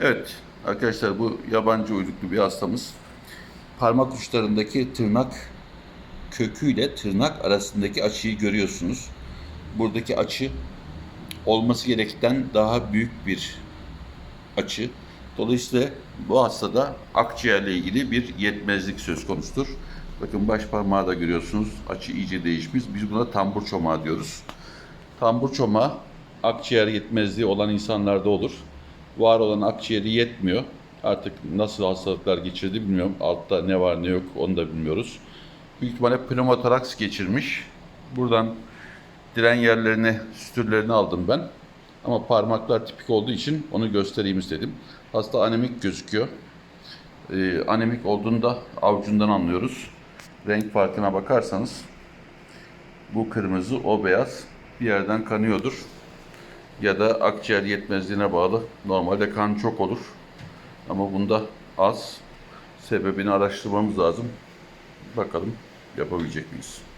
Evet arkadaşlar bu yabancı uyruklu bir hastamız. Parmak uçlarındaki tırnak köküyle tırnak arasındaki açıyı görüyorsunuz. Buradaki açı olması gerekten daha büyük bir açı. Dolayısıyla bu hastada akciğerle ilgili bir yetmezlik söz konusudur. Bakın baş parmağı da görüyorsunuz. Açı iyice değişmiş. Biz buna tambur çomağı diyoruz. Tambur çomağı akciğer yetmezliği olan insanlarda olur. Var olan akciğeri yetmiyor. Artık nasıl hastalıklar geçirdi bilmiyorum. Altta ne var ne yok onu da bilmiyoruz. Büyük ihtimalle pneumotoraks geçirmiş. Buradan diren yerlerine, sütürlerini aldım ben. Ama parmaklar tipik olduğu için onu göstereyim istedim. Hasta anemik gözüküyor. Ee, anemik olduğunda avucundan anlıyoruz. Renk farkına bakarsanız bu kırmızı, o beyaz bir yerden kanıyordur. Ya da akciğer yetmezliğine bağlı. Normalde kan çok olur. Ama bunda az. Sebebini araştırmamız lazım. Bakalım yapabilecek miyiz?